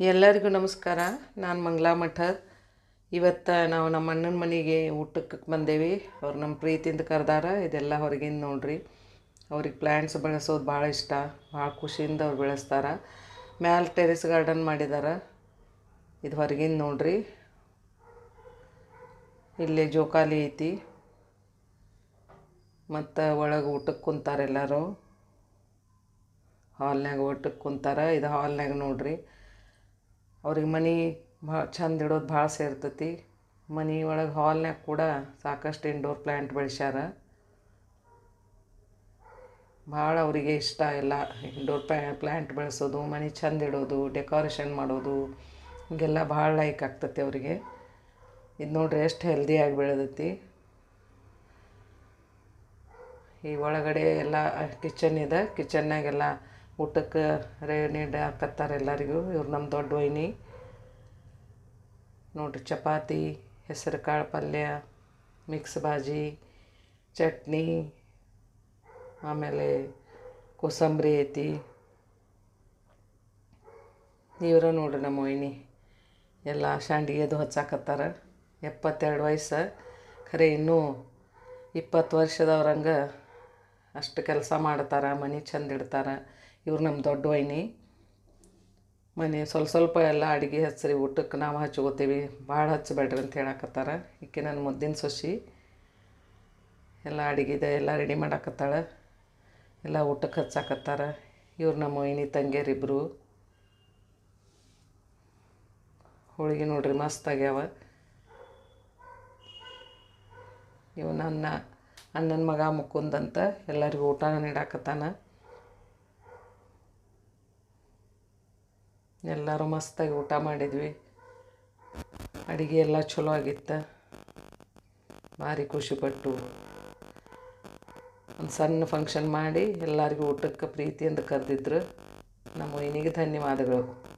ಎಲ್ಲರಿಗೂ ನಮಸ್ಕಾರ. ನಾನು ಮಂಗ್ಲಾ ಮಠ ಇವತ್ತು ನಾವು ನಮ್ಮ ಅಣ್ಣನ ಮನೆಗೆ ಊಟಕ್ಕೆ ಬಂದೇವಿ. ಅವ್ರು ನಮ್ಮ ಪ್ರೀತಿಯಿಂದ ಕರೆದಾರ. ಇದೆಲ್ಲ ಹೊರಗಿಂದ ನೋಡ್ರಿ. ಅವ್ರಿಗೆ ಪ್ಲ್ಯಾಂಟ್ಸ್ ಬೆಳೆಸೋದು ಭಾಳ ಇಷ್ಟ. ಭಾಳ ಖುಷಿಯಿಂದ ಅವ್ರು ಬೆಳೆಸ್ತಾರ. ಮ್ಯಾಲೆ ಟೆರೆಸ್ ಗಾರ್ಡನ್ ಮಾಡಿದ್ದಾರೆ ಇದು ಹೊರಗಿಂದ ನೋಡ್ರಿ. ಇಲ್ಲಿ ಜೋಕಾಲಿ ಐತಿ. ಮತ್ತು ಒಳಗೆ ಊಟಕ್ಕೆ ಕುಂತಾರೆ ಎಲ್ಲರೂ. ಹಾಲ್ನ್ಯಾಗ ಊಟಕ್ಕೆ ಕುಂತಾರ. ಇದು ಹಾಲ್ನಾಗ ನೋಡ್ರಿ. ಅವ್ರಿಗೆ ಮನೆ ಭಾಳ ಚಂದ ಇಡೋದು ಭಾಳ ಸೇರ್ತೈತಿ. ಮನೆ ಒಳಗೆ ಹಾಲ್ನ್ಯಾಗ ಕೂಡ ಸಾಕಷ್ಟು ಇಂಡೋರ್ ಪ್ಲ್ಯಾಂಟ್ ಬೆಳೆಸ್ಯಾರ. ಭಾಳ ಅವರಿಗೆ ಇಷ್ಟ ಎಲ್ಲ ಇಂಡೋರ್ ಪ್ಲ್ಯಾಂಟ್ ಬೆಳೆಸೋದು, ಮನೆ ಚಂದ ಇಡೋದು ಡೆಕೋರೇಷನ್ ಮಾಡೋದು, ಹೀಗೆಲ್ಲ ಭಾಳ ಲೈಕ್ ಆಗ್ತತಿ ಅವರಿಗೆ. ಇದು ನೋಡ್ರಿ ಎಷ್ಟು ಹೆಲ್ದಿಯಾಗಿ ಬೆಳೆದೈತಿ. ಈ ಒಳಗಡೆ ಎಲ್ಲ ಕಿಚನ್ ಇದೆ. ಕಿಚನ್ನಾಗೆಲ್ಲ ಊಟಕ್ಕೆ ರೆಡಿ ಹಾಕತ್ತಾರೆ ಎಲ್ಲರಿಗೂ. ಇವ್ರು ನಮ್ಮ ದೊಡ್ಡ ವೈನಿ. ನೋಡ್ರಿ, ಚಪಾತಿ, ಹೆಸರು ಕಾಳು ಪಲ್ಯ, ಮಿಕ್ಸ್ ಭಾಜಿ ಚಟ್ನಿ, ಆಮೇಲೆ ಕೋಸಂಬರಿ ಐತಿ. ಇವರ ನೋಡ್ರಿ ನಮ್ಮ ವೈನಿ. ಎಲ್ಲ ಶಾಂಡಿಗೆದು ಹಚ್ಚಾಕತ್ತಾರ. ಎಪ್ಪತ್ತೆರಡು ವಯಸ್ಸು. ಖರೆ ಇನ್ನೂ ಇಪ್ಪತ್ತು ವರ್ಷದವ್ರಂಗೆ ಅಷ್ಟು ಕೆಲಸ ಮಾಡ್ತಾರೆ, ಮನೆ ಚಂದ ಇಡ್ತಾರೆ. ಇವ್ರು ನಮ್ಮ ದೊಡ್ಡ ವೈನಿ. ಮನೆ ಸ್ವಲ್ಪ ಸ್ವಲ್ಪ ಎಲ್ಲ ಅಡುಗೆ ಹಚ್ಚಿರಿ ಊಟಕ್ಕೆ ನಾವು ಹಚ್ಕೋತೀವಿ. ಭಾಳ ಹಚ್ಚಬೇಡ್ರಿ ಅಂತ ಹೇಳಕತ್ತಾರ. ಈಕೆ ನನ್ನ ಮುದ್ದಿನ ಸೊಸಿ. ಎಲ್ಲ ಅಡುಗೆದ ಎಲ್ಲ ರೆಡಿ ಮಾಡಾಕತ್ತಾಳೆ. ಎಲ್ಲ ಊಟಕ್ಕೆ ಹಚ್ಚಾಕತ್ತಾರ. ಇವ್ರು ನಮ್ಮ ವೈನಿ ತಂಗಿಯರಿಬ್ಬರು ಹೋಳಿಗೆ ನೋಡ್ರಿ, ಮಸ್ತ್ ಆಗ್ಯಾವ. ಇವನ ನನ್ನ ಅಣ್ಣನ ಮಗ ಮುಕುಂದ್ ಅಂತ ಎಲ್ಲರಿಗೂ ಊಟ ನೀಡಾಕತ್ತಾನ ಎಲ್ಲರೂ ಮಸ್ತಾಗಿ ಊಟ ಮಾಡಿದ್ವಿ. ಅಡುಗೆ ಎಲ್ಲ ಚಲೋ ಆಗಿತ್ತು. ಭಾರಿ ಖುಷಿಪಟ್ಟು ಒಂದು ಸಣ್ಣ ಫಂಕ್ಷನ್ ಮಾಡಿ ಎಲ್ಲರಿಗೂ ಊಟಕ್ಕೆ ಪ್ರೀತಿಯಿಂದ ಕರೆದಿದ್ರು. ನಮ್ಮ ವೈನಿಗೆ ಧನ್ಯವಾದಗಳು.